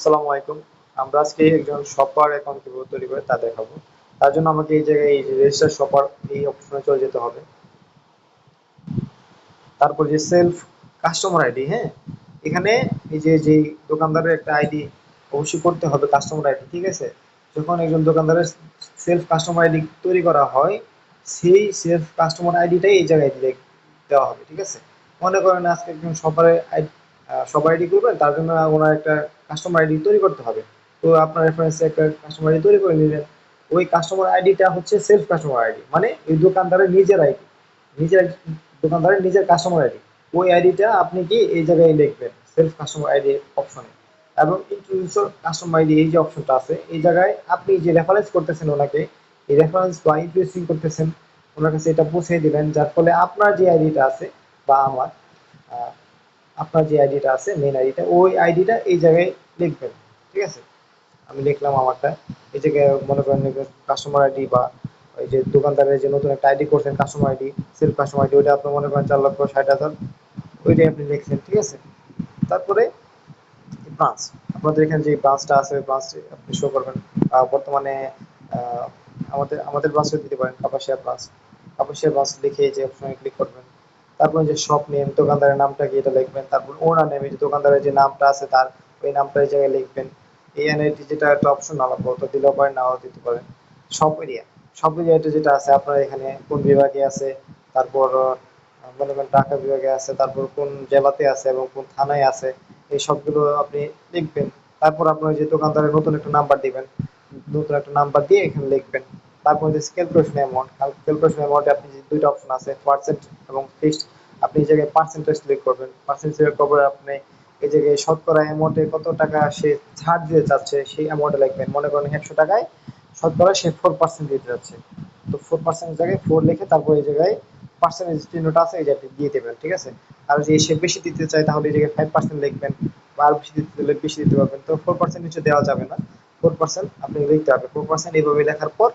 আসসালামু আলাইকুম। আমরা আজকে একজন শপার অ্যাকাউন্ট কীভাবে তৈরি করে তা দেখাবো। তার জন্য আমাকে এই জায়গায় এই রেজিস্টার শপার এই অপশনে চলে যেতে হবে। তারপর যে সেলফ কাস্টমার আইডি হ্যাঁ? এখানে এই যে যে দোকানদারের একটা আইডি অবশ্যই করতে হবে কাস্টমার আইডি ঠিক আছে? যখন একজন দোকানদারের সেলফ কাস্টমার আইডি তৈরি করা হয়, সেই সেলফ কাস্টমার আইডিটাই এই জায়গায় দেওয়া হবে, ঠিক আছে? মনে করেন আজকে একজন শপারের আইডি সবাই আইডি করবেন তার জন্য ওনার একটা কাস্টমার আইডি তৈরি করতে হবে। তো আপনার রেফারেন্সে একটা কাস্টমার আইডি তৈরি করে নিলেন। ওই কাস্টমার আইডিটা হচ্ছে সেলফ কাস্টমার আইডি মানে এই দোকানদারের নিজের আইডি নিজের দোকানদারের নিজের কাস্টমার আইডি ওই আইডিটা আপনি কি এই জায়গায় লিখবেন সেলফ কাস্টমার আইডি অপশনে এবং ইন্ট্রোডিউস কাস্টমার আইডি এই যে অপশনটা আছে, এই জায়গায় আপনি যে রেফারেন্স করতেছেন ওনাকে, এই রেফারেন্স বা ইন্ট্রোডিউসিং করতেছেন, ওনার কাছে এটা পৌঁছে দিবেন, যার ফলে আপনার যে আইডিটা আছে বা আমার আপনার যে আইডিটা আছে মেন আইডিটা ওই আইডিটা এই জায়গায় লিখবেন, ঠিক আছে? আমি লিখলাম আমারটা। এই জায়গায় মনে করেন কাস্টমার আইডি বা ওই যে দোকানদারের যে নতুন একটা আইডি করছেন customer ID self customer ID ওইটা আপনি মনে করেন চার লক্ষ, ষাট হাজার, ওইটাই আপনি লিখছেন, ঠিক আছে? তারপরে ব্রাঞ্চ আপনাদের এখানে যে ব্রাঞ্চটা আছে ব্রাঞ্চ আপনি শো করবেন। বর্তমানে আমাদের আমাদের ব্রাঞ্চে দিতে পারেন, কাপাসিয়া ব্রাঞ্চ কাপাসিয়া ব্রাঞ্চ লিখে যে অপশনে ক্লিক করবেন। তারপর যে শপ নেম দোকানদারের নামটা কি এটা লিখবেন, তারপর ওনার নেমে যে দোকানদারের যে নামটা আছে তার, ওই নামটা এই জায়গায় লিখবেন। এই যেটা একটা অপশন আলাদা তো দিলেও পারেন, নাও দিতে পারেন। সব এরিয়া সব এরিয়াটা যেটা আছে, আপনার এখানে কোন বিভাগে আছে, তারপর মনে করেন ঢাকা বিভাগে আছে, তারপর কোন জেলাতে আছে এবং কোন থানায় আছে, এই সবগুলো আপনি লিখবেন। তারপর আপনার যে দোকানদারের নতুন একটা নাম্বার দিবেন। নতুন একটা নাম্বার দিয়ে এখানে লিখবেন। তারপর যে ক্যালকুলেশন অ্যামাউন্ট ক্যালকুলেশন অ্যামাউন্টে আপনি যে দুইটা অপশন আছে পার্সেন্ট এবং ফিক্সড আপনি এই জায়গায় পার্সেন্টেজ সিলেক্ট করবেন। পার্সেন্টেজ সিলেক্ট করবে আপনি এই জায়গায় শতকরা অ্যামাউন্টে কত টাকা সে ছাড় দিতে চাচ্ছে, সেই অ্যামাউন্টে লিখবেন। মনে করেন একশো টাকায় শতকরা সে ফোর পার্সেন্ট দিতে যাচ্ছে। তো ফোর পার্সেন্ট জায়গায় ফোর লিখে তারপর এই জায়গায় পার্সেন্টেজ চিহ্নটা আছে, এই জায়গায় দিয়ে দেবেন, ঠিক আছে? আর যদি সে বেশি দিতে চায়, তাহলে এই জায়গায় ফাইভ পার্সেন্ট লিখবেন বা আর বেশি দিতে দিলে বেশি দিতে পারবেন। তো ফোর পার্সেন্ট নিচে দেওয়া যাবে না। ফোর পার্সেন্ট আপনি লিখতে হবে। ফোর পার্সেন্ট এইভাবে লেখার পর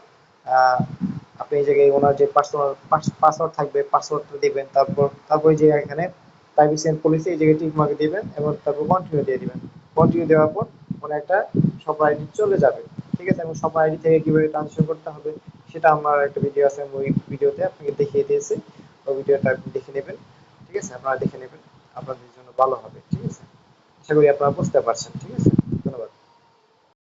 আপনি এই জায়গায় ওনার যে পাসওয়ার্ড পাসওয়ার্ড থাকবে পাসওয়ার্ডটা দিবেন, তারপর, তারপরে যে এখানে প্রাইভেসি এন্ড পলিসি এই জায়গায় টিক মার্ক দিবেন এবং তারপর কন্টিনিউ দিয়ে দিবেন। কন্টিনিউ দেওয়ার পর ওনার একটা সব আইডি চলে যাবে, ঠিক আছে? এবং সব আইডি থেকে কীভাবে ট্রানজেকশন করতে হবে সেটা আমার একটা ভিডিও আছে ওই ভিডিওতে আপনাকে দেখিয়ে দিয়েছি। ওই ভিডিওটা আপনি দেখে নেবেন, ঠিক আছে? আপনারা দেখে নেবেন, আপনাদের জন্য ভালো হবে, ঠিক আছে? আশা করি আপনারা বুঝতে পারছেন, ঠিক আছে?